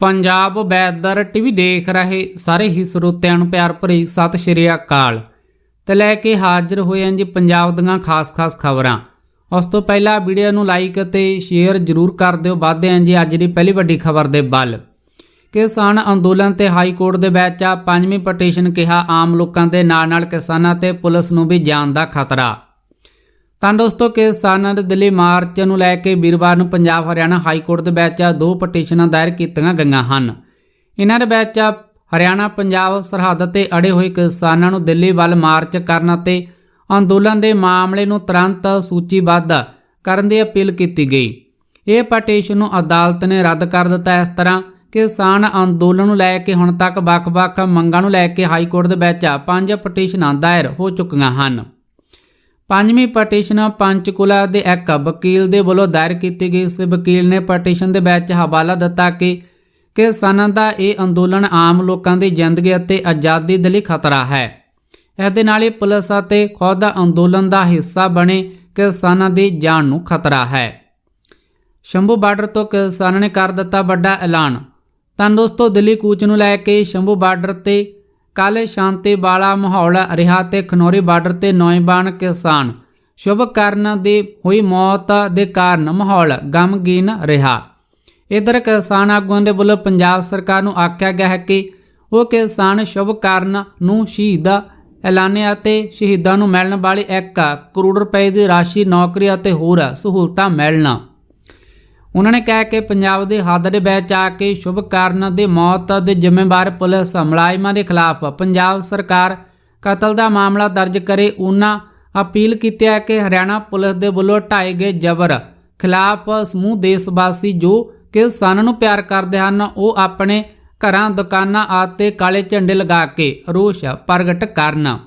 Punjab weather TV ਦੇਖ ਰਹੇ ਸਾਰੇ ਹੀ ਸਰੋਤਿਆਂ ਨੂੰ ਪਿਆਰ ਭਰੀ ਸਤਿ ਸ਼੍ਰੀ ਅਕਾਲ। ਤੇ ਲੈ ਕੇ ਹਾਜ਼ਰ ਹੋਏ ਹਾਂ ਜੀ ਪੰਜਾਬ ਦੀਆਂ ਖਾਸ-ਖਾਸ ਖਬਰਾਂ। ਉਸ ਤੋਂ ਪਹਿਲਾਂ ਵੀਡੀਓ ਨੂੰ ਲਾਈਕ ਅਤੇ ਸ਼ੇਅਰ ਜ਼ਰੂਰ ਕਰ ਦਿਓ। ਵਾਧੇ ਹਾਂ ਜੀ ਅੱਜ ਦੀ ਪਹਿਲੀ ਵੱਡੀ ਖਬਰ ਦੇ ਵੱਲ। ਕਿਸਾਨ ਅੰਦੋਲਨ ਤੇ ਹਾਈ ਕੋਰਟ ਦੇ ਵਿੱਚ ਆ ਪੰਜਵੀਂ ਪਟੀਸ਼ਨ ਕਿਹਾ ਆਮ ਲੋਕਾਂ ਦੇ ਨਾਲ-ਨਾਲ ਕਿਸਾਨਾਂ ਤੇ ਪੁਲਿਸ ਨੂੰ ਵੀ ਜਾਨ ਦਾ ਖਤਰਾ। ਤਾਂ ਦੋਸਤੋ ਕਿਸਾਨਾਂ ਦੇ ਦਿੱਲੀ ਮਾਰਚ ਨੂੰ ਲੈ ਕੇ ਵੀਰਵਾਰ ਨੂੰ ਪੰਜਾਬ, ਹਰਿਆਣਾ ਹਾਈ ਕੋਰਟ ਦੇ ਵਿੱਚ ਦੋ ਪਟੀਸ਼ਨਾਂ ਦਾਇਰ ਕੀਤੀਆਂ ਗਈਆਂ ਹਨ। ਇਹਨਾਂ ਦੇ ਵਿੱਚ ਹਰਿਆਣਾ, ਪੰਜਾਬ, ਸਰਹੱਦ ਤੇ ਅੜੇ ਹੋਏ ਕਿਸਾਨਾਂ ਨੂੰ ਦਿੱਲੀ ਵੱਲ ਮਾਰਚ ਕਰਨ ਅਤੇ ਅੰਦੋਲਨ ਦੇ ਮਾਮਲੇ ਨੂੰ ਤੁਰੰਤ ਸੂਚੀਬੱਧ ਕਰਨ ਦੀ ਅਪੀਲ ਕੀਤੀ ਗਈ। ਇਹ ਪਟੀਸ਼ਨ ਨੂੰ ਅਦਾਲਤ ਨੇ ਰੱਦ ਕਰ ਦਿੱਤਾ ਇਸ ਤਰ੍ਹਾਂ ਕਿਸਾਨ ਅੰਦੋਲਨ ਨੂੰ ਲੈ ਕੇ ਹੁਣ ਤੱਕ ਵੱਖ-ਵੱਖ ਮੰਗਾਂ ਨੂੰ ਲੈ ਕੇ ਹਾਈ ਕੋਰਟ ਦੇ ਵਿੱਚ ਪੰਜ ਪਟੀਸ਼ਨਾਂ ਦਾਇਰ ਹੋ ਚੁੱਕੀਆਂ ਹਨ। ਪੰਜਵੀਂ ਪਟੀਸ਼ਨ ਪੰਚਕੂਲਾ ਦੇ ਇੱਕ ਵਕੀਲ ਦੇ ਵੱਲੋਂ ਦਾਇਰ ਕੀਤੀ ਗਈ। ਇਸ ਵਕੀਲ ਨੇ ਪਟੀਸ਼ਨ ਦੇ ਵਿੱਚ ਹਵਾਲਾ ਦਿੱਤਾ ਕਿ ਕਿਸਾਨਾਂ ਦਾ ਇਹ ਅੰਦੋਲਨ ਆਮ ਲੋਕਾਂ ਦੀ ਜ਼ਿੰਦਗੀ ਅਤੇ ਆਜ਼ਾਦੀ ਦੇ ਲਈ ਖਤਰਾ ਹੈ। ਇਹਦੇ ਨਾਲ ਹੀ ਪੁਲਿਸ ਅਤੇ ਖੁਦ ਅੰਦੋਲਨ ਦਾ ਹਿੱਸਾ ਬਣੇ ਕਿਸਾਨਾਂ ਦੀ ਜਾਨ ਨੂੰ ਖਤਰਾ ਹੈ। ਸ਼ੰਭੂ ਬਾਰਡਰ ਤੋਂ ਕਿਸਾਨਾਂ ਨੇ ਕਰ ਦਿੱਤਾ ਵੱਡਾ ਐਲਾਨ। ਤਾਂ ਦੋਸਤੋ ਦਿੱਲੀ ਕੂਚ ਨੂੰ ਲੈ ਕੇ ਸ਼ੰਭੂ ਬਾਰਡਰ ਤੇ ਕੱਲ੍ਹ ਸ਼ਾਂਤੀ ਵਾਲਾ ਮਾਹੌਲ ਰਿਹਾ ਤੇ ਖਨੌਰੀ ਬਾਰਡਰ ਤੇ ਨੌਜਵਾਨ ਕਿਸਾਨ ਸ਼ੁਭ ਕਰਨ ਦੀ ਹੋਈ ਮੌਤ ਦੇ ਕਾਰਨ ਮਾਹੌਲ ਗਮਗੀਨ ਰਿਹਾ। ਇਧਰ ਕਿਸਾਨ ਆਗੂਆਂ ਦੇ ਵੱਲੋਂ ਪੰਜਾਬ ਸਰਕਾਰ ਨੂੰ ਆਖਿਆ ਗਿਆ ਹੈ ਕਿ ਉਹ ਕਿਸਾਨ ਸ਼ੁਭ ਕਰਨ ਨੂੰ ਸ਼ਹੀਦ ਐਲਾਨਿਆ ਅਤੇ ਸ਼ਹੀਦਾਂ ਨੂੰ ਮਿਲਣ ਵਾਲੀ 1 ਕਰੋੜ ਰੁਪਏ ਦੀ ਰਾਸ਼ੀ, ਨੌਕਰੀ ਅਤੇ ਹੋਰ ਸਹੂਲਤਾਂ ਮਿਲਣ। ਉਹਨਾਂ ਨੇ ਕਿਹਾ ਕਿ ਪੰਜਾਬ ਦੇ ਹੱਦ ਦੇ ਵਿੱਚ ਆ ਕੇ ਸ਼ੁਭ ਕਾਰਨ ਦੇ ਮੌਤ ਦੇ ਜ਼ਿੰਮੇਵਾਰ ਪੁਲਿਸ ਮੁਲਾਜ਼ਮਾਂ ਦੇ ਖਿਲਾਫ ਪੰਜਾਬ ਸਰਕਾਰ ਕਤਲ ਦਾ ਮਾਮਲਾ ਦਰਜ ਕਰੇ ਉਹਨਾਂ ਅਪੀਲ ਕੀਤੀ ਹੈ ਕਿ ਹਰਿਆਣਾ ਪੁਲਿਸ ਦੇ ਵੱਲੋਂ ਢਾਏ ਗਏ ਜਬਰ ਖਿਲਾਫ ਸਮੂਹ ਦੇਸ਼ ਵਾਸੀ ਜੋ ਸਨ ਨੂੰ ਪਿਆਰ ਕਰਦੇ ਹਨ, ਉਹ ਆਪਣੇ ਘਰਾਂ, ਦੁਕਾਨਾਂ ਆਤੇ ਕਾਲੇ ਝੰਡੇ ਲਗਾ ਕੇ ਰੋਸ ਪ੍ਰਗਟ ਕਰਨ।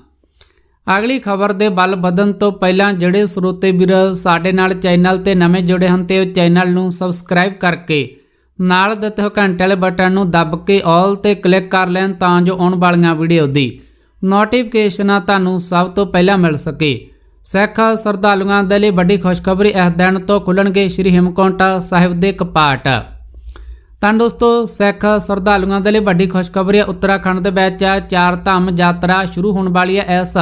ਅਗਲੀ ਖਬਰ ਦੇ ਬਲ ਵਧਣ ਤੋਂ ਪਹਿਲਾਂ ਜਿਹੜੇ ਸਰੋਤੇ ਵੀਰ ਸਾਡੇ ਨਾਲ ਚੈਨਲ ਤੇ ਨਵੇਂ ਜੁੜੇ ਹਨ ਤੇ ਉਹ ਚੈਨਲ ਨੂੰ ਸਬਸਕ੍ਰਾਈਬ ਕਰਕੇ ਨਾਲ ਦਿੱਤੇ ਹੋਏ ਘੰਟੇ ਵਾਲੇ ਬਟਨ ਨੂੰ ਦੱਬ ਕੇ ਆਲ ਤੇ ਕਲਿੱਕ ਕਰ ਲੈਣ ਤਾਂ ਜੋ ਆਉਣ ਵਾਲੀਆਂ ਵੀਡੀਓ ਦੀ ਨੋਟੀਫਿਕੇਸ਼ਨਾਂ ਤੁਹਾਨੂੰ ਸਭ ਤੋਂ ਪਹਿਲਾਂ ਮਿਲ ਸਕੇ। ਸਿੱਖ ਸਰਦਾਲੂਆਂ ਦੇ ਲਈ ਵੱਡੀ ਖੁਸ਼ਖਬਰੀ ਇਸ ਦਿਨ ਤੋਂ ਖੁੱਲਣਗੇ ਸ੍ਰੀ ਹਿਮਕੁੰਟ ਸਾਹਿਬ ਦੇ ਕਪਾਟ। ਤਾਂ ਦੋਸਤੋ, ਸਿੱਖ ਸਰਦਾਲੂਆਂ ਦੇ ਲਈ ਵੱਡੀ ਖੁਸ਼ਖਬਰੀ ਹੈ ਉੱਤਰਾਖੰਡ ਦੇ ਵਿੱਚ ਚਾਰ ਧਾਮ ਯਾਤਰਾ ਸ਼ੁਰੂ ਹੋਣ ਵਾਲੀ ਹੈ ਇਸ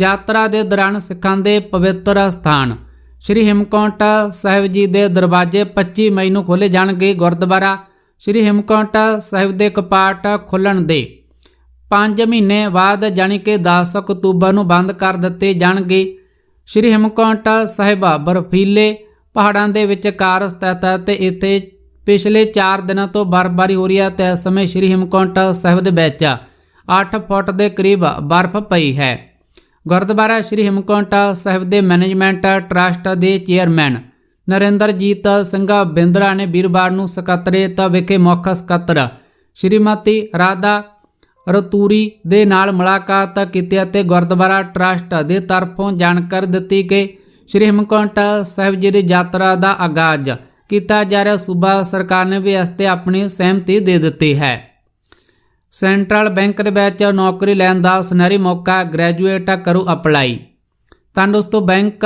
ਯਾਤਰਾ ਦੇ ਦੌਰਾਨ ਸਿੱਖਾਂ ਦੇ ਪਵਿੱਤਰ ਸਥਾਨ। ਸ੍ਰੀ ਹਿਮਕੁੰਟ ਸਾਹਿਬ ਜੀ ਦੇ ਦਰਵਾਜ਼ੇ 25 ਮਈ ਨੂੰ ਖੋਲੇ ਜਾਣਗੇ ਗੁਰਦੁਆਰਾ। ਸ੍ਰੀ ਹਿਮਕੁੰਟ ਸਾਹਿਬ ਦੇ ਕਪਾਟ ਖੁੱਲਣ ਦੇ 5 ਮਹੀਨੇ ਬਾਅਦ ਜਾਣੀ ਕਿ 10 ਅਕਤੂਬਰ ਨੂੰ ਬੰਦ ਕਰ ਦਿੱਤੇ ਜਾਣਗੇ। ਸ੍ਰੀ ਹਿਮਕੁੰਟ ਸਾਹਿਬ ਬਰਫੀਲੇ ਪਹਾੜਾਂ ਦੇ ਵਿਚਕਾਰ ਸਥਿਤ ਹੈ ਤੇ ਇੱਥੇ ਪਿਛਲੇ 4 ਦਿਨਾਂ ਤੋਂ ਬਰਫ਼ਬਾਰੀ ਹੋ ਰਹੀ ਹੈ ਤੇ ਇਸ ਸਮੇਂ ਸ੍ਰੀ ਹਿਮਕੁੰਟ ਸਾਹਿਬ ਦੇ ਵਿੱਚ 8 ਫੁੱਟ ਦੇ ਕਰੀਬ ਬਰਫ਼ ਪਈ ਹੈ। ਗੁਰਦੁਆਰਾ ਸ੍ਰੀ ਹਿਮਕੁੰਟ ਸਾਹਿਬ ਦੇ ਮੈਨੇਜਮੈਂਟ ਟਰਸਟ ਦੇ ਚੇਅਰਮੈਨ ਨਰਿੰਦਰਜੀਤ ਸਿੰਘ ਬਿੰਦਰਾ ਨੇ ਵੀਰਵਾਰ ਨੂੰ ਸਕੱਤਰੇਤ ਵਿਖੇ ਮੁੱਖ ਸਕੱਤਰ ਸ਼੍ਰੀਮਤੀ ਰਾਧਾ ਰਤੂਰੀ ਦੇ ਨਾਲ ਮੁਲਾਕਾਤ ਕੀਤੀ ਅਤੇ ਗੁਰਦੁਆਰਾ ਟਰਸਟ ਦੇ ਤਰਫੋਂ ਜਾਣਕਾਰੀ ਦਿੱਤੀ ਕਿ ਸ੍ਰੀ ਹਿਮਕੁੰਟ ਸਾਹਿਬ ਜੀ ਦੀ ਯਾਤਰਾ ਦਾ ਆਗਾਜ਼ ਕੀਤਾ ਜਾ ਰਿਹਾ। ਸੂਬਾ ਸਰਕਾਰ ਨੇ ਵੀ ਇਸ ਤੇ ਆਪਣੀ ਸਹਿਮਤੀ ਦੇ ਦਿੱਤੀ ਹੈ। ਸੈਂਟਰਲ ਬੈਂਕ ਦੇ ਵਿੱਚ ਨੌਕਰੀ ਲੈਣ ਦਾ ਸੁਨਹਿਰੀ ਮੌਕਾ ਗ੍ਰੈਜੂਏਟ ਕਰੋ ਅਪਲਾਈ। ਤਾਂ ਦੋਸਤੋ ਬੈਂਕ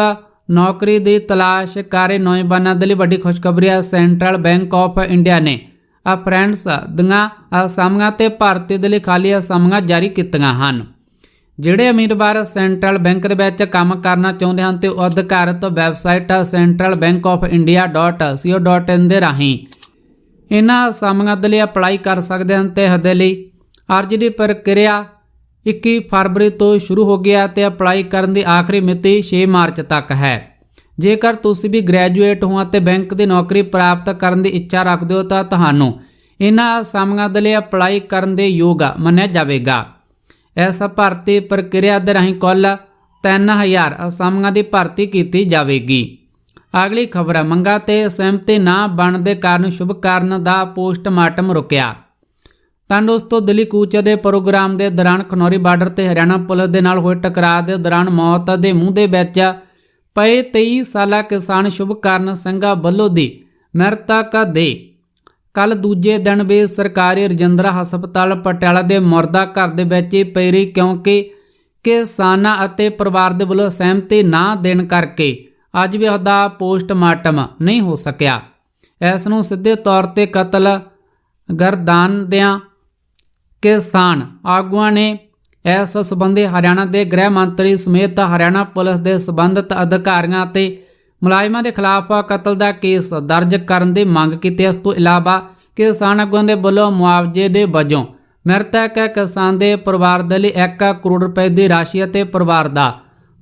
ਨੌਕਰੀ ਦੀ ਤਲਾਸ਼ ਕਰ ਰਹੇ ਨੌਜਵਾਨਾਂ ਦੇ ਲਈ ਵੱਡੀ ਖੁਸ਼ਖਬਰੀ ਹੈ ਸੈਂਟਰਲ ਬੈਂਕ ਆਫ ਇੰਡੀਆ ਨੇ ਅਪ੍ਰੈਂਟਸ ਦੀਆਂ ਅਸਾਮੀਆਂ ਤੇ ਭਾਰਤੀ ਦੇ ਲਈ ਖਾਲੀ ਅਸਾਮੀਆਂ ਜਾਰੀ ਕੀਤੀਆਂ ਹਨ। ਜਿਹੜੇ ਉਮੀਦਵਾਰ ਸੈਂਟਰਲ ਬੈਂਕ ਦੇ ਵਿੱਚ ਕੰਮ ਕਰਨਾ ਚਾਹੁੰਦੇ ਹਨ ਤੇ ਉਹ ਅਧਿਕਾਰਤ ਵੈਬਸਾਈਟ centralbankofindia.co.in ਦੇ ਰਾਹੀਂ ਇਹਨਾਂ ਅਸਾਮੀਆਂ ਦੇ ਲਈ ਅਪਲਾਈ ਕਰ ਸਕਦੇ ਹਨ ਤੇ ਹਦੇ ਲਈ ਅਰਜ਼ੀ ਦੀ ਪ੍ਰਕਿਰਿਆ 21 ਫਰਵਰੀ ਤੋਂ ਸ਼ੁਰੂ ਹੋ ਗਿਆ ਤੇ ਅਪਲਾਈ ਕਰਨ ਦੀ ਆਖਰੀ ਮਿਤੀ 6 ਮਾਰਚ ਤੱਕ ਹੈ। ਜੇਕਰ ਤੁਸੀਂ ਵੀ ਗ੍ਰੈਜੂਏਟ ਹੋ ਅਤੇ ਬੈਂਕ ਦੀ ਨੌਕਰੀ ਪ੍ਰਾਪਤ ਕਰਨ ਦੀ ਇੱਛਾ ਰੱਖਦੇ ਹੋ ਤਾਂ ਤੁਹਾਨੂੰ ਇਹਨਾਂ ਅਸਾਮੀਆਂ ਦੇ ਲਈ ਅਪਲਾਈ ਕਰਨ ਦੇ ਯੋਗ ਮੰਨਿਆ ਜਾਵੇਗਾ। ਇਸ ਭਰਤੀ ਪ੍ਰਕਿਰਿਆ ਦੇ ਰਾਹੀਂ ਕੁੱਲ 3000 ਅਸਾਮੀਆਂ ਦੀ ਭਰਤੀ ਕੀਤੀ ਜਾਵੇਗੀ। ਅਗਲੀ ਖਬਰ ਮੰਗਾ ਤੇ ਸਹਿਮਤੀ ਨਾ ਬਣਨ ਦੇ ਕਾਰਨ ਸ਼ੁਭ ਕਾਰਨ ਦਾ ਪੋਸਟਮਾਰਟਮ ਰੁਕਿਆ। ਤਾਂ ਤੋਂ ਦਿੱਲੀ ਕੂਚ ਦੇ ਪ੍ਰੋਗਰਾਮ ਦੇ ਦੌਰਾਨ ਖਨੌਰੀ ਬਾਰਡਰ ਤੇ ਹਰਿਆਣਾ ਪੁਲਿਸ ਦੇ ਨਾਲ ਹੋਏ ਟਕਰਾਅ ਦੇ ਦੌਰਾਨ ਮੌਤ ਦੇ ਮੂੰਹ ਦੇ ਵਿੱਚ ਪਏ 23 ਸਾਲਾ ਕਿਸਾਨ ਸ਼ੁਭਕਰਨ ਸਿੰਘਾ ਬੱਲੋ ਦੀ ਮਰਤਕ ਦੇ। ਕੱਲ ਦੂਜੇ ਦਿਨ ਵੀ ਸਰਕਾਰੀ ਰਜਿੰਦਰਾ ਹਸਪਤਾਲ ਪਟਿਆਲਾ ਦੇ ਮੁਰਦਾ ਘਰ ਦੇ ਵਿੱਚ ਹੀ ਪਈ ਰਹੀ ਕਿਉਂਕਿ ਕਿਸਾਨਾਂ ਅਤੇ ਪਰਿਵਾਰ ਦੇ ਵੱਲੋਂ ਸਹਿਮਤੀ ਨਾ ਦੇਣ ਕਰਕੇ ਅੱਜ ਵੀ ਉਹਦਾ ਪੋਸਟਮਾਰਟਮ ਨਹੀਂ ਹੋ ਸਕਿਆ। ਇਸ ਨੂੰ ਸਿੱਧੇ ਤੌਰ ਤੇ ਕਤਲ ਗਰਦਾਨਦਿਆਂ ਕਿਸਾਨ ਆਗੂਆਂ ਨੇ ਇਸ ਸੰਬੰਧੀ ਹਰਿਆਣਾ ਦੇ ਗ੍ਰਹਿ ਮੰਤਰੀ ਸਮੇਤ ਹਰਿਆਣਾ ਪੁਲਿਸ ਦੇ ਸਬੰਧਤ ਅਧਿਕਾਰੀਆਂ ਅਤੇ ਮੁਲਾਜ਼ਮਾਂ ਦੇ ਖਿਲਾਫ ਕਤਲ ਦਾ ਕੇਸ ਦਰਜ ਕਰਨ ਦੀ ਮੰਗ ਕੀਤੀ। ਇਸ ਤੋਂ ਇਲਾਵਾ ਕਿਸਾਨ ਆਗੂਆਂ ਦੇ ਵੱਲੋਂ ਮੁਆਵਜ਼ੇ ਦੇ ਵਜੋਂ ਮ੍ਰਿਤਕ ਕਿਸਾਨ ਦੇ ਪਰਿਵਾਰ ਦੇ ਲਈ 1 ਕਰੋੜ ਰੁਪਏ ਦੀ ਰਾਸ਼ੀ ਅਤੇ ਪਰਿਵਾਰ ਦਾ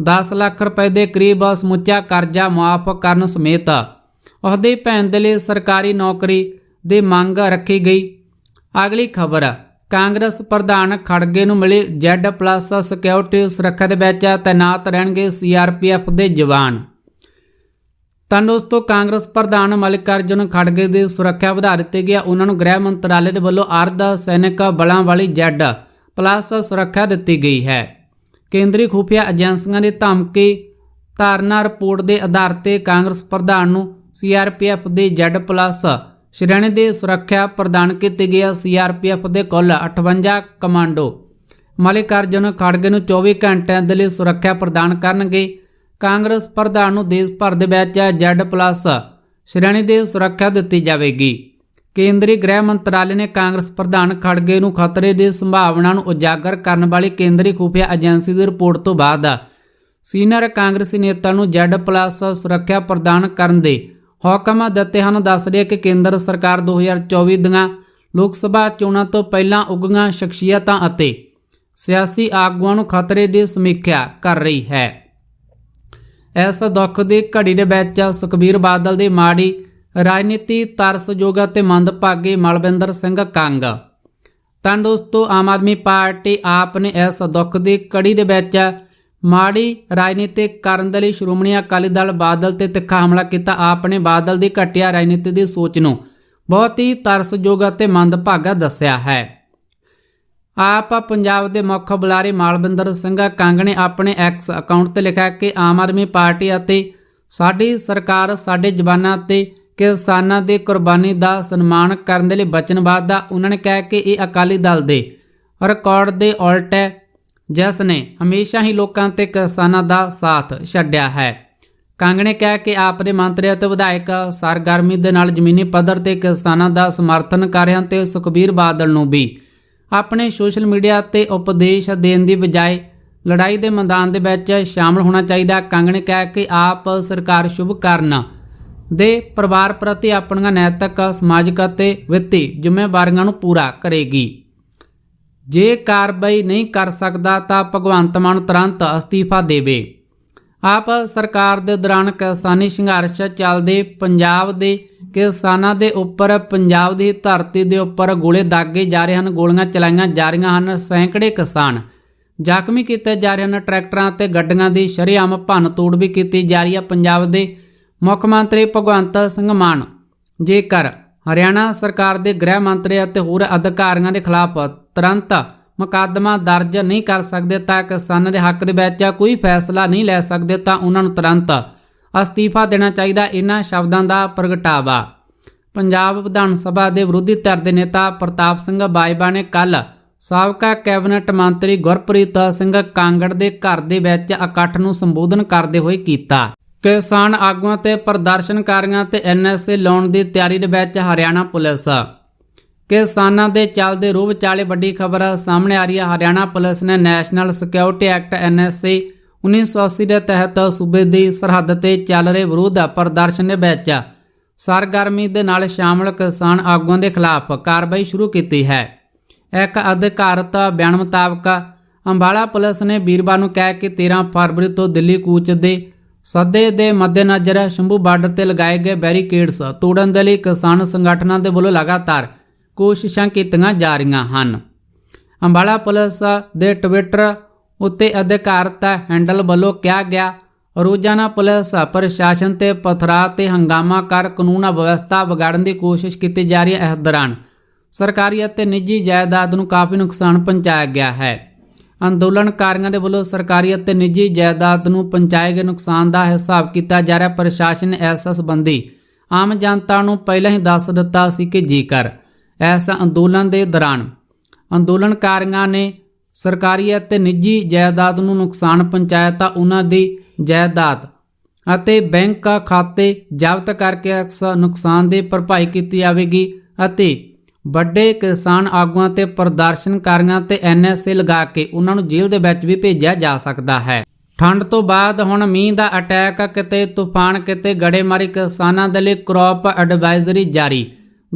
10 ਲੱਖ ਰੁਪਏ ਦੇ ਕਰੀਬ ਸਮੁੱਚਾ ਕਰਜ਼ਾ ਮੁਆਫ ਕਰਨ ਸਮੇਤ ਉਹਦੀ ਭੈਣ ਦੇ ਲਈ ਸਰਕਾਰੀ ਨੌਕਰੀ ਦੀ ਮੰਗ ਰੱਖੀ ਗਈ। ਅਗਲੀ ਖਬਰ। ਕਾਂਗਰਸ ਪ੍ਰਧਾਨ ਖੜਗੇ ਨੂੰ ਮਿਲੀ Z+ ਸਿਕਿਉਰਿਟੀ ਸੁਰੱਖਿਆ ਦੇ ਵਿੱਚ ਤਾਇਨਾਤ ਰਹਿਣਗੇ ਸੀਆਰਪੀਐਫ ਦੇ ਜਵਾਨ। ਤਾਂ ਦੋਸਤੋ ਕਾਂਗਰਸ ਪ੍ਰਧਾਨ ਮਲਿਕਾਰਜੁਨ ਖੜਗੇ ਦੀ ਸੁਰੱਖਿਆ ਵਧਾ ਦਿੱਤੀ ਗਿਆ ਉਹਨਾਂ ਨੂੰ ਗ੍ਰਹਿ ਮੰਤਰਾਲੇ ਦੇ ਵੱਲੋਂ ਅਰਧ ਸੈਨਿਕ ਬਲਾਂ ਵਾਲੀ Z+ ਸੁਰੱਖਿਆ ਦਿੱਤੀ ਗਈ ਹੈ। ਕੇਂਦਰੀ ਖੁਫੀਆ ਏਜੰਸੀਆਂ ਦੀ ਧਮਕੀ, ਧਾਰਨਾ ਰਿਪੋਰਟ ਦੇ ਆਧਾਰ ਤੇ ਕਾਂਗਰਸ ਪ੍ਰਧਾਨ ਨੂੰ ਸੀਆਰਪੀਐਫ ਦੀ Z+ ਸ਼੍ਰੇਣੀ ਦੀ ਸੁਰੱਖਿਆ ਪ੍ਰਦਾਨ ਕੀਤੀ ਗਈ ਹੈ। ਸੀਆਰਪੀਐਫ ਦੇ ਕੁੱਲ 58 ਕਮਾਂਡੋ ਮਲਿਕਾਰਜੁਨ ਖੜਗੇ ਨੂੰ 24 ਘੰਟਿਆਂ ਦੇ ਲਈ ਸੁਰੱਖਿਆ ਪ੍ਰਦਾਨ ਕਰਨਗੇ। ਕਾਂਗਰਸ ਪ੍ਰਧਾਨ ਨੂੰ ਦੇਸ਼ ਭਰ ਦੇ ਵਿੱਚ Z+ ਸ਼੍ਰੇਣੀ ਦੀ ਸੁਰੱਖਿਆ ਦਿੱਤੀ ਜਾਵੇਗੀ। ਕੇਂਦਰੀ ਗ੍ਰਹਿ ਮੰਤਰਾਲੇ ਨੇ ਕਾਂਗਰਸ ਪ੍ਰਧਾਨ ਖੜਗੇ ਨੂੰ ਖਤਰੇ ਦੀ ਸੰਭਾਵਨਾ ਨੂੰ ਉਜਾਗਰ ਕਰਨ ਵਾਲੀ ਕੇਂਦਰੀ ਖੁਫੀਆ ਏਜੰਸੀ ਦੀ ਰਿਪੋਰਟ ਤੋਂ ਬਾਅਦ ਸੀਨੀਅਰ ਕਾਂਗਰਸੀ ਨੇਤਾ ਨੂੰ Z+ ਸੁਰੱਖਿਆ ਪ੍ਰਦਾਨ ਕਰਨ ਦੇ ਹੁਕਮ ਦਿੱਤੇ ਹਨ, ਦੱਸ ਰਿਹਾ ਕਿ ਕੇਂਦਰ ਸਰਕਾਰ 2024 ਦੀਆਂ ਲੋਕ ਸਭਾ ਚੋਣਾਂ ਤੋਂ ਪਹਿਲਾਂ ਉੱਗੀਆਂ ਸ਼ਖਸੀਅਤਾਂ ਅਤੇ ਸਿਆਸੀ ਆਗੂਆਂ ਨੂੰ ਖਤਰੇ ਦੀ ਸਮੀਖਿਆ ਕਰ ਰਹੀ ਹੈ। ਇਸ ਦੁੱਖ ਦੀ ਘੜੀ ਦੇ ਵਿੱਚ ਸੁਖਬੀਰ ਬਾਦਲ ਦੀ ਮਾੜੀ ਰਾਜਨੀਤੀ, ਤਰਸਯੋਗ ਅਤੇ ਮੰਦਭਾਗੀ ਮਲਵਿੰਦਰ ਸਿੰਘ ਕੰਗ। ਤਾਂ ਦੋਸਤੋ ਆਮ ਆਦਮੀ ਪਾਰਟੀ ਆਪ ਨੇ ਇਸ ਦੁੱਖ ਦੀ ਘੜੀ ਦੇ ਵਿੱਚ ਮਾੜੀ ਰਾਜਨੀਤੀ ਕਰਨ ਦੇ ਲਈ ਸ਼੍ਰੋਮਣੀ ਅਕਾਲੀ ਦਲ ਬਾਦਲ ਤੇ ਤਿੱਖਾ ਹਮਲਾ ਕੀਤਾ। ਆਪ ਨੇ ਬਾਦਲ ਦੀ ਘਟੀਆ ਰਾਜਨੀਤੀ ਦੀ ਸੋਚ ਨੂੰ ਬਹੁਤ ਹੀ ਤਰਸਯੋਗ ਅਤੇ ਮੰਦਭਾਗਾ ਦੱਸਿਆ ਹੈ। ਆਪ ਪੰਜਾਬ ਦੇ ਮੁੱਖ ਬੁਲਾਰੇ ਮਾਲਵਿੰਦਰ ਸਿੰਘ ਕੰਗ ਨੇ ਆਪਣੇ ਐਕਸ ਅਕਾਊਂਟ ਤੇ ਲਿਖਿਆ ਕਿ ਆਮ ਆਦਮੀ ਪਾਰਟੀ ਅਤੇ ਸਾਡੀ ਸਰਕਾਰ ਸਾਡੇ ਜਵਾਨਾਂ ਤੇ ਕਿਸਾਨਾਂ ਦੀ ਕੁਰਬਾਨੀ ਦਾ ਸਨਮਾਨ ਕਰਨ ਦੇ ਲਈ ਵਚਨਬੱਧ ਆ। ਉਹਨਾਂ ਨੇ ਕਿਹਾ ਕਿ ਇਹ ਅਕਾਲੀ ਦਲ ਦੇ ਰਿਕਾਰਡ ਦੇ ਉਲਟ ਹੈ। ਜਿਸ ਨੇ ਹਮੇਸ਼ਾ ਹੀ ਲੋਕਾਂ ਤੇ ਕਿਸਾਨਾਂ ਦਾ ਸਾਥ ਛੱਡਿਆ ਹੈ। ਕੰਗ ਨੇ ਕਿਹਾ ਕਿ ਆਪ ਦੇ ਮੰਤਰੀ ਅਤੇ ਵਿਧਾਇਕ ਸਰਗਰਮੀ ਦੇ ਨਾਲ ਜ਼ਮੀਨੀ ਪੱਧਰ ਤੇ ਕਿਸਾਨਾਂ ਦਾ ਸਮਰਥਨ ਕਰ ਰਹੇ ਹਨ ਤੇ ਸੁਖਬੀਰ ਬਾਦਲ ਨੂੰ ਵੀ। ਆਪਣੇ ਸੋਸ਼ਲ ਮੀਡੀਆ ਤੇ ਉਪਦੇਸ਼ ਦੇਣ ਦੀ ਬਜਾਏ ਲੜਾਈ ਦੇ ਮੈਦਾਨ ਦੇ ਵਿੱਚ ਸ਼ਾਮਲ ਹੋਣਾ ਚਾਹੀਦਾ ਕੰਗ ਨੇ ਕਿਹਾ ਕਿ ਆਪ ਸਰਕਾਰ ਸ਼ੁਭ ਕਰਨ ਦੇ ਪਰਿਵਾਰ ਪ੍ਰਤੀ ਆਪਣੀਆਂ ਨੈਤਿਕ, ਸਮਾਜਿਕ ਅਤੇ ਵਿੱਤੀ ਜ਼ਿੰਮੇਵਾਰੀਆਂ ਨੂੰ ਪੂਰਾ ਕਰੇਗੀ। ਜੇ ਕਾਰਵਾਈ ਨਹੀਂ ਕਰ ਸਕਦਾ ਤਾਂ ਭਗਵੰਤ ਮਾਨ ਤੁਰੰਤ ਅਸਤੀਫਾ ਦੇਵੇ। ਆਪ ਸਰਕਾਰ ਦੇ ਦੌਰਾਨ ਕਿਸਾਨੀ ਸੰਘਰਸ਼ ਚੱਲਦੇ ਪੰਜਾਬ ਦੇ ਕਿਸਾਨਾਂ ਦੇ ਉੱਪਰ, ਪੰਜਾਬ ਦੀ ਧਰਤੀ ਦੇ ਉੱਪਰ ਗੋਲੇ ਦਾਗੇ ਜਾ ਰਹੇ ਹਨ, ਗੋਲੀਆਂ ਚਲਾਈਆਂ ਜਾ ਰਹੀਆਂ ਹਨ, ਸੈਂਕੜੇ ਕਿਸਾਨ ਜ਼ਖਮੀ ਕੀਤੇ ਜਾ ਰਹੇ ਹਨ, ਟਰੈਕਟਰਾਂ ਤੇ ਗੱਡੀਆਂ ਦੀ ਸ਼ਰੇਆਮ ਭੰਨ ਤੋੜ ਵੀ ਕੀਤੀ ਜਾ ਰਹੀ ਹੈ। ਪੰਜਾਬ ਦੇ ਮੁੱਖ ਮੰਤਰੀ ਭਗਵੰਤ ਸਿੰਘ ਮਾਨ ਜੇਕਰ ਹਰਿਆਣਾ ਸਰਕਾਰ ਦੇ ਗ੍ਰਹਿ ਮੰਤਰੀ ਅਤੇ ਹੋਰ ਅਧਿਕਾਰੀਆਂ ਦੇ ਖਿਲਾਫ ਤੁਰੰਤ ਮੁਕੱਦਮਾ ਦਰਜ ਨਹੀਂ ਕਰ ਸਕਦੇ ਤਾਂ ਕਿਸਾਨਾਂ ਦੇ ਹੱਕ ਦੇ ਵਿੱਚ ਕੋਈ ਫੈਸਲਾ ਨਹੀਂ ਲੈ ਸਕਦੇ ਤਾਂ ਉਹਨਾਂ ਨੂੰ ਤੁਰੰਤ ਅਸਤੀਫਾ ਦੇਣਾ ਚਾਹੀਦਾ ਇਹਨਾਂ ਸ਼ਬਦਾਂ ਦਾ ਪ੍ਰਗਟਾਵਾ। ਪੰਜਾਬ ਵਿਧਾਨ ਸਭਾ ਦੇ ਵਿਰੋਧੀ ਧਿਰ ਦੇ ਨੇਤਾ ਪ੍ਰਤਾਪ ਸਿੰਘ ਬਾਜਵਾ ਨੇ ਕੱਲ ਸਾਬਕਾ ਕੈਬਨਿਟ ਮੰਤਰੀ ਗੁਰਪ੍ਰੀਤ ਸਿੰਘ ਕਾਂਗੜ ਦੇ ਘਰ ਦੇ ਵਿੱਚ ਇਕੱਠ ਨੂੰ ਸੰਬੋਧਨ ਕਰਦੇ ਹੋਏ ਕੀਤਾ। ਕਿਸਾਨ ਆਗੂਆਂ ਤੇ ਪ੍ਰਦਰਸ਼ਨਕਾਰੀਆਂ ਤੇ ਐਨਐਸਏ ਲਾਉਣ ਦੀ ਤਿਆਰੀ ਦੇ ਵਿੱਚ ਹਰਿਆਣਾ ਪੁਲਿਸ ਕਿਸਾਨਾਂ ਦੇ ਚੱਲਦੇ ਰੂਹ ਵਿਚਾਲੇ ਵੱਡੀ ਖਬਰ ਸਾਹਮਣੇ ਆ ਰਹੀ ਹੈ। ਹਰਿਆਣਾ ਪੁਲਿਸ ਨੇ ਨੈਸ਼ਨਲ ਸਿਕਿਉਰਿਟੀ ਐਕਟ ਐਨਐਸਏ 1980 ਦੇ ਤਹਿਤ ਸੂਬੇ ਦੀ ਸਰਹੱਦ ਤੇ ਚੱਲ ਰਹੇ ਵਿਰੋਧ ਪ੍ਰਦਰਸ਼ਨ ਦੇ ਵਿੱਚ ਸਰਗਰਮੀ ਦੇ ਨਾਲ ਸ਼ਾਮਲ ਕਿਸਾਨ ਆਗੂਆਂ ਦੇ ਖਿਲਾਫ ਕਾਰਵਾਈ ਸ਼ੁਰੂ ਕੀਤੀ ਹੈ। ਇੱਕ ਅਧਿਕਾਰਤ ਬਿਆਨ ਮੁਤਾਬਕ ਅੰਬਾਲਾ ਪੁਲਿਸ ਨੇ ਵੀਰਵਾਰ ਨੂੰ ਕਿਹਾ ਕਿ 13 ਫਰਵਰੀ ਤੋਂ ਦਿੱਲੀ ਕੂਚ ਦੇ ਸੱਦੇ ਦੇ ਮੱਦੇਨਜ਼ਰ ਸ਼ੰਭੂ ਬਾਰਡਰ ਤੇ ਲਗਾਏ ਗਏ ਬੈਰੀਕੇਡਸ ਤੋੜਨ ਦੇ ਲਈ ਕਿਸਾਨ ਸੰਗਠਨਾਂ ਦੇ ਵੱਲੋਂ ਲਗਾਤਾਰ ਕੋਸ਼ਿਸ਼ਾਂ ਕੀਤੀਆਂ ਜਾ ਰਹੀਆਂ ਹਨ। ਅੰਬਾਲਾ ਪੁਲਿਸ ਦੇ ਟਵਿੱਟਰ ਉੱਤੇ ਅਧਿਕਾਰਤਾ ਹੈਂਡਲ ਵੱਲੋਂ ਕਿਹਾ ਗਿਆ, ਰੋਜ਼ਾਨਾ ਪੁਲਿਸ ਪ੍ਰਸ਼ਾਸਨ ਤੇ ਪਥਰਾ ਤੇ ਹੰਗਾਮਾ ਕਰ ਕਾਨੂੰਨ ਵਿਵਸਥਾ ਵਿਗਾੜਨ ਦੀ ਕੋਸ਼ਿਸ਼ ਕੀਤੀ ਜਾ ਰਹੀ ਹੈ। ਇਸ ਦੌਰਾਨ ਸਰਕਾਰੀ ਅਤੇ ਨਿੱਜੀ ਜਾਇਦਾਦ ਨੂੰ ਕਾਫੀ ਨੁਕਸਾਨ ਪਹੁੰਚਾਇਆ ਗਿਆ ਹੈ। ਅੰਦੋਲਨਕਾਰੀਆਂ ਦੇ ਵੱਲੋਂ ਸਰਕਾਰੀ ਅਤੇ ਨਿੱਜੀ ਜਾਇਦਾਦ ਨੂੰ ਪਹੁੰਚਾਏ ਗਏ ਨੁਕਸਾਨ ਦਾ ਹਿਸਾਬ ਕੀਤਾ ਜਾ ਰਿਹਾ। ਪ੍ਰਸ਼ਾਸਨ ਇਸ ਸੰਬੰਧੀ ਆਮ ਜਨਤਾ ਨੂੰ ਪਹਿਲਾਂ ਹੀ ਦੱਸ ਦਿੱਤਾ ਸੀ ਕਿ ਜੇਕਰ ਇਸ ਅੰਦੋਲਨ ਦੇ ਦੌਰਾਨ ਅੰਦੋਲਨਕਾਰੀਆਂ ਨੇ ਸਰਕਾਰੀ ਅਤੇ ਨਿੱਜੀ ਜਾਇਦਾਦ ਨੂੰ ਨੁਕਸਾਨ ਪਹੁੰਚਾਇਆ ਤਾਂ ਉਹਨਾਂ ਦੀ ਜਾਇਦਾਦ ਅਤੇ ਬੈਂਕ ਖਾਤੇ ਜ਼ਬਤ ਕਰਕੇ ਇਸ ਨੁਕਸਾਨ ਦੀ ਭਰਪਾਈ ਕੀਤੀ ਜਾਵੇਗੀ ਅਤੇ ਵੱਡੇ ਕਿਸਾਨ ਆਗੂਆਂ ਤੇ ਪ੍ਰਦਰਸ਼ਨਕਾਰੀਆਂ ਤੇ ਐਨਐਸਏ ਲਗਾ ਕੇ ਉਹਨਾਂ ਨੂੰ ਜੇਲ੍ਹ ਦੇ ਵਿੱਚ ਵੀ ਭੇਜਿਆ ਜਾ ਸਕਦਾ ਹੈ। ਠੰਡ ਤੋਂ ਬਾਅਦ ਹੁਣ ਮੀਂਹ ਦਾ ਅਟੈਕ, ਕਿਤੇ ਤੂਫਾਨ, ਕਿਤੇ ਗੜੇਮਾਰੀ ਕਿਸਾਨਾਂ ਦੇ ਲਈ ਕ੍ਰੌਪ ਐਡਵਾਈਜ਼ਰੀ ਜਾਰੀ।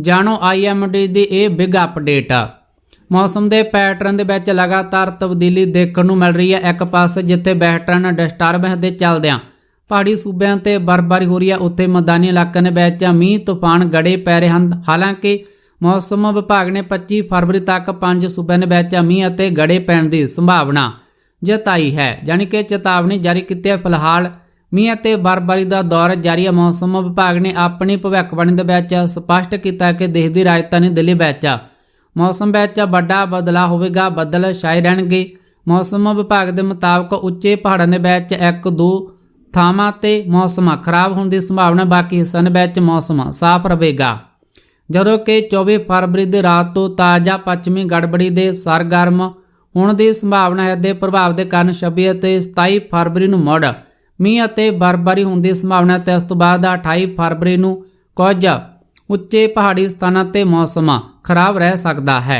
ਜਾਣੋ ਆਈਐਮਡੀ ਦੀ ਇਹ ਬਿਗ ਅਪਡੇਟ ਮੌਸਮ ਦੇ ਪੈਟਰਨ ਦੇ ਵਿੱਚ ਲਗਾਤਾਰ ਤਬਦੀਲੀ ਦੇਖਣ ਨੂੰ ਮਿਲ ਰਹੀ ਹੈ ਇੱਕ ਪਾਸੇ, ਜਿੱਥੇ ਵੈਸਟਰਨ ਡਿਸਟਰਬੈਂਸ ਦੇ ਚੱਲਦਿਆਂ ਪਹਾੜੀ ਸੂਬਿਆਂ ਤੇ ਬਰਫ਼ਬਾਰੀ ਹੋ ਰਹੀ ਹੈ, ਉੱਥੇ ਮੈਦਾਨੀ ਇਲਾਕਿਆਂ ਦੇ ਵਿੱਚ ਮੀਂਹ, ਤੂਫਾਨ, ਗੜੇ ਪੈ ਰਹੇ ਹਨ। ਹਾਲਾਂਕਿ ਮੌਸਮ ਵਿਭਾਗ ਨੇ 25 ਫਰਵਰੀ ਤੱਕ ਪੰਜ ਸੂਬਿਆਂ ਦੇ ਵਿੱਚ ਮੀਂਹ ਅਤੇ ਗੜੇ ਪੈਣ ਦੀ ਸੰਭਾਵਨਾ ਜਤਾਈ ਹੈ ਯਾਨੀ ਕਿ ਚੇਤਾਵਨੀ ਜਾਰੀ ਕੀਤੀ ਹੈ। ਫਿਲਹਾਲ ਮੀਂਹ ਅਤੇ ਬਰਫ਼ਬਾਰੀ ਦਾ ਦੌਰ ਜਾਰੀ ਹੈ ਮੌਸਮ ਵਿਭਾਗ ਨੇ ਆਪਣੀ ਭਵਿੱਖਬਾਣੀ ਦੇ ਵਿੱਚ ਸਪਸ਼ਟ ਕੀਤਾ ਕਿ ਦੇਸ਼ ਦੀ ਰਾਜਧਾਨੀ ਦਿੱਲੀ ਵਿੱਚ ਮੌਸਮ ਵਿੱਚ ਵੱਡਾ ਬਦਲਾਅ ਹੋਵੇਗਾ, ਬੱਦਲ ਛਾਏ ਰਹਿਣਗੇ। ਮੌਸਮ ਵਿਭਾਗ ਦੇ ਮੁਤਾਬਕ ਉੱਚੇ ਪਹਾੜਾਂ ਦੇ ਵਿੱਚ ਇੱਕ ਦੋ ਥਾਵਾਂ ਤੇ ਮੌਸਮ ਖਰਾਬ ਹੋਣ ਦੀ ਸੰਭਾਵਨਾ, ਬਾਕੀ ਹਿੱਸਿਆਂ ਦੇ ਵਿੱਚ ਮੌਸਮ ਸਾਫ਼ ਰਹੇਗਾ। ਜਦੋਂ ਕਿ 24 ਫਰਵਰੀ ਦੀ ਰਾਤ ਤੋਂ ਤਾਜ਼ਾ ਪੱਛਮੀ ਗੜਬੜੀ ਦੇ ਸਰਗਰਮ ਹੋਣ ਦੀ ਸੰਭਾਵਨਾ ਹੈ ਦੇ ਪ੍ਰਭਾਵ ਦੇ ਕਾਰਨ 26 ਅਤੇ 27 ਫਰਵਰੀ ਨੂੰ ਮੁੜ ਮੀਂਹ ਅਤੇ ਬਰਫ਼ਬਾਰੀ ਹੋਣ ਦੀ ਸੰਭਾਵਨਾ ਤੇ ਇਸ ਤੋਂ ਬਾਅਦ 28 ਫਰਵਰੀ ਨੂੰ ਕੁਝ ਉੱਚੇ ਪਹਾੜੀ ਸਥਾਨਾਂ ਤੇ ਮੌਸਮ ਖਰਾਬ ਰਹਿ ਸਕਦਾ ਹੈ।